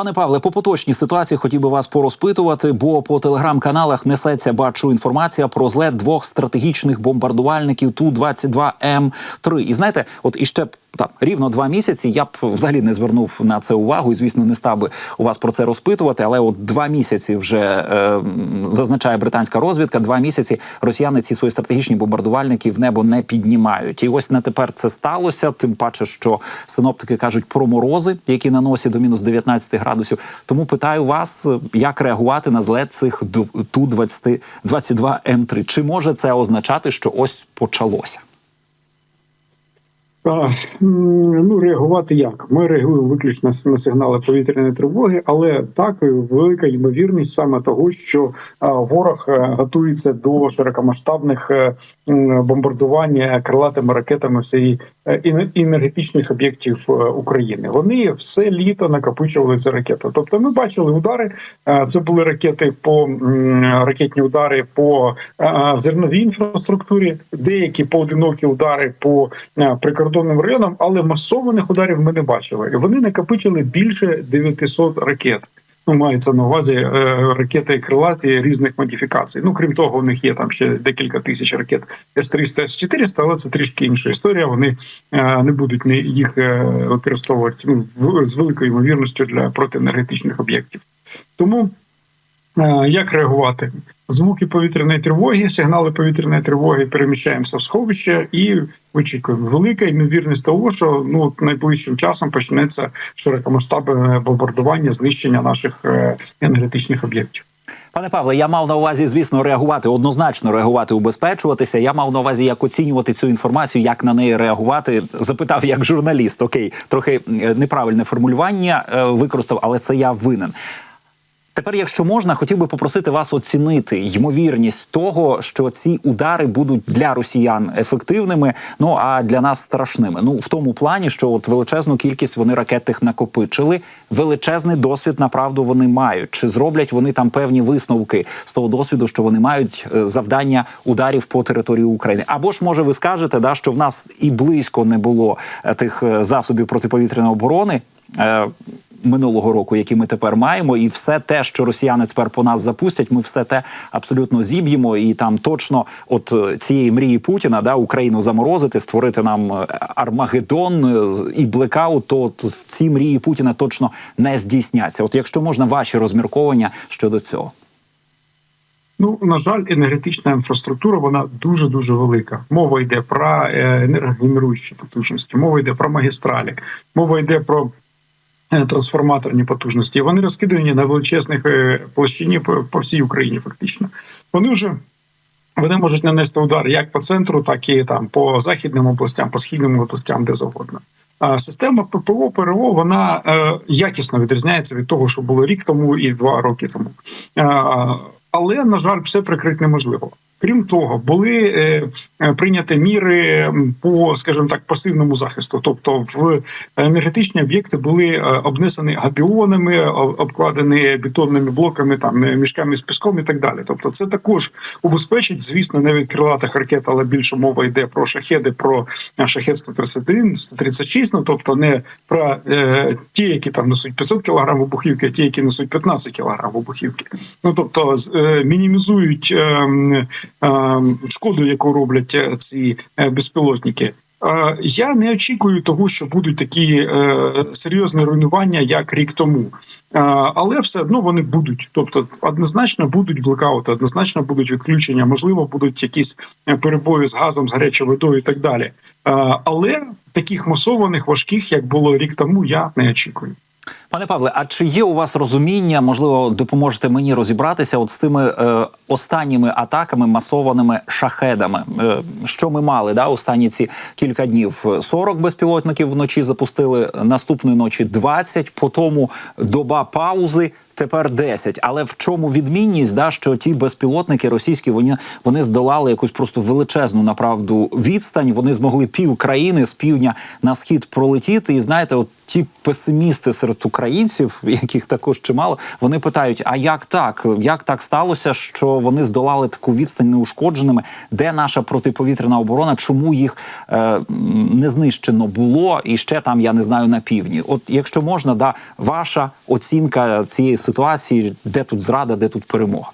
Пане Павле, по поточній ситуації хотів би вас порозпитувати, бо по телеграм-каналах несеться бачу інформація про злет двох стратегічних бомбардувальників ту 22 м 3 І знаєте, от іще там рівно два місяці. Я б взагалі не звернув на це увагу і, звісно, не став би у вас про це розпитувати. Але от два місяці вже е, зазначає британська розвідка. Два місяці росіяни ці свої стратегічні бомбардувальники в небо не піднімають. І ось на тепер це сталося. Тим паче, що синоптики кажуть про морози, які на носі до мінус 19 градусів. Тому питаю вас, як реагувати на злет цих ту 20 22 м 3 Чи може це означати, що ось почалося? А, ну, реагувати як? Ми реагуємо виключно на сигнали повітряної тривоги, але так велика ймовірність саме того, що ворог готується до широкомасштабних е, бомбардувань крилатими ракетами всієї е, енергетичних об'єктів е, України. Вони все літо накопичували ці ракети. Тобто, ми бачили удари. Це були ракети по ракетні удари по зерновій інфраструктурі, деякі поодинокі удари по прикордонним прикордонним районам, але масованих ударів ми не бачили. Вони накопичили більше 900 ракет. Ну, мається на увазі е, ракети крилаті різних модифікацій. Ну крім того, у них є там ще декілька тисяч ракет С-300, С-400, але це трішки інша історія. Вони е, не будуть не їх е, використовувати ну, в, з великою ймовірністю для протиенергетичних об'єктів. Тому е, як реагувати? Звуки повітряної тривоги, сигнали повітряної тривоги переміщаємося в сховище і вичікуємо. Велика ймовірність того, що ну найближчим часом почнеться широкомасштабне бомбардування, знищення наших е, енергетичних об'єктів. Пане Павле, я мав на увазі, звісно, реагувати однозначно реагувати, убезпечуватися. Я мав на увазі, як оцінювати цю інформацію, як на неї реагувати. Запитав як журналіст. Окей, трохи е, неправильне формулювання е, використав, але це я винен. Тепер, якщо можна, хотів би попросити вас оцінити ймовірність того, що ці удари будуть для росіян ефективними, ну а для нас страшними. Ну в тому плані, що от величезну кількість вони ракетних накопичили, величезний досвід направду вони мають. Чи зроблять вони там певні висновки з того досвіду, що вони мають е, завдання ударів по території України? Або ж може ви скажете, да що в нас і близько не було е, тих е, засобів протиповітряної оборони минулого року, які ми тепер маємо, і все те, що росіяни тепер по нас запустять, ми все те абсолютно зіб'ємо. І там точно, от е, цієї мрії Путіна, да Україну заморозити, створити нам е, Армагеддон е, і блекаут, то ці мрії Путіна точно не здійсняться. От якщо можна, ваші розмірковання щодо цього. Ну на жаль, енергетична інфраструктура вона дуже дуже велика. Мова йде про енергогенеруючі потужності, мова йде про магістралі, мова йде про трансформаторні потужності. Вони розкидані на величезних е, площині по всій Україні. Фактично, вони вже. Вони можуть нанести удар як по центру, так і там по західним областям, по східним областям, де завгодно. Система ППО ПРО вона е, якісно відрізняється від того, що було рік тому і два роки тому. Е, але на жаль, все прикрити неможливо. Крім того, були е, е, прийняті міри по, скажімо так, пасивному захисту. Тобто, в енергетичні об'єкти були е, обнесені габіонами, обкладені бетонними блоками, там мішками з піском і так далі. Тобто, це також убезпечить, звісно, не від крилатих ракет, але більше мова йде про шахеди, про шахет 131, 136, Ну тобто, не про е, ті, які там несуть 500 кг вибухівки, а ті, які несуть 15 кг вибухівки. Ну тобто е, мінімізують. Е, шкоду, яку роблять е, ці е, безпілотники. Я не очікую того, що будуть такі е, серйозні руйнування, як рік тому, але все одно вони будуть. Тобто, однозначно будуть блекаути, однозначно будуть відключення, можливо, будуть якісь перебої з газом, з гарячою водою і так далі. Але таких масованих важких, як було рік тому, я не очікую. Пане Павле, а чи є у вас розуміння? Можливо, допоможете мені розібратися от з тими е, останніми атаками, масованими шахедами, е, що ми мали да останні ці кілька днів? 40 безпілотників вночі запустили наступної ночі 20, по тому доба паузи. Тепер 10. Але в чому відмінність, да, що ті безпілотники російські вони, вони здолали якусь просто величезну направду відстань. Вони змогли пів країни з півдня на схід пролетіти. І знаєте, от ті песимісти серед українців, яких також чимало, вони питають: а як так? Як так сталося, що вони здолали таку відстань неушкодженими? Де наша протиповітряна оборона? Чому їх е, не знищено було? І ще там я не знаю на півдні. От якщо можна, да, ваша оцінка цієї ситуації, де тут зрада, де тут перемога?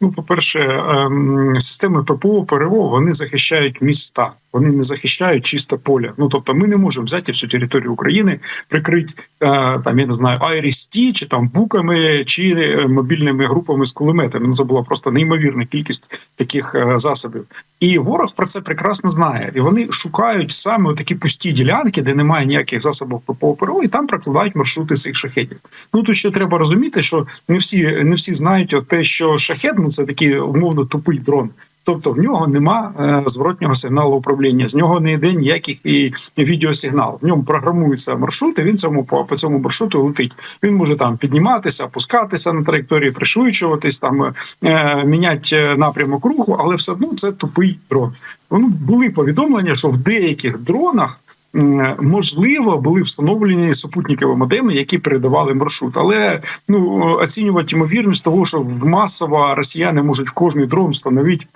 Ну, по-перше, ем, системи ППО ПРО вони захищають міста, вони не захищають чисте поле. Ну тобто, ми не можемо взяти всю територію України, прикрити е, там, я не знаю, айрісті, чи там буками, чи е, мобільними групами з кулеметами. Ну це була просто неймовірна кількість таких е, засобів. І ворог про це прекрасно знає. І вони шукають саме такі пусті ділянки, де немає ніяких засобів ППО ПРО, і там прокладають маршрути цих шахетів. Ну тут ще треба розуміти, що не всі не всі знають те, що шахет ну це такий умовно тупий дрон. Тобто в нього нема е, зворотнього сигналу управління, з нього не йде ніяких і відеосигнал. В ньому програмується маршрут, і він цьому по, по цьому маршруту летить. Він може там підніматися, опускатися на траєкторії, пришвидшуватись, там е, міняти напрямок руху, але все одно це тупий дрон. Ну, були повідомлення, що в деяких дронах. Можливо, були встановлені супутникові модеми, які передавали маршрут, але ну оцінювати ймовірність того, що масово росіяни можуть в кожний дрон встановити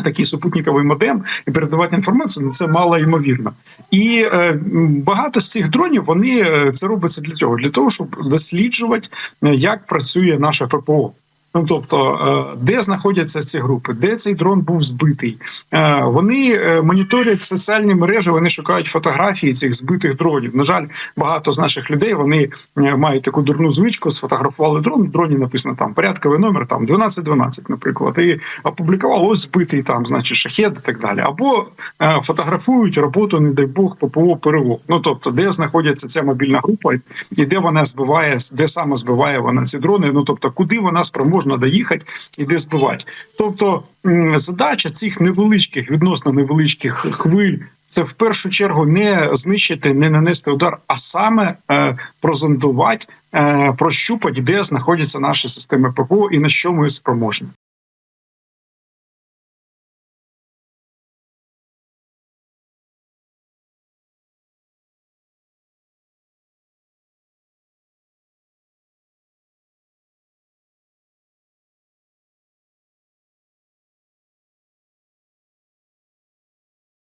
такий супутниковий модем і передавати інформацію, ну це мало ймовірно. І е, багато з цих дронів вони е, це робиться для цього, для того, щоб досліджувати, е, як працює наше ППО. Ну тобто, е, де знаходяться ці групи, де цей дрон був збитий. Е, Вони е, моніторять соціальні мережі, вони шукають фотографії цих збитих дронів. На жаль, багато з наших людей вони мають таку дурну звичку, сфотографували дрон. В дроні написано там порядковий номер, там 1212, наприклад, і опублікували ось збитий там, значить, шахет і так далі. Або фотографують роботу, не дай Бог, ППО ПРО. Ну тобто, де знаходиться ця мобільна група, і де вона збиває, де саме збиває вона ці дрони. Ну тобто, куди вона спроможна доїхати і де збивати. Тобто задача цих невеличких, відносно невеличких хвиль. Це в першу чергу не знищити, не нанести удар, а саме е, прозондувати, е, прощупати, де знаходяться наші системи ППО і на що ми спроможні.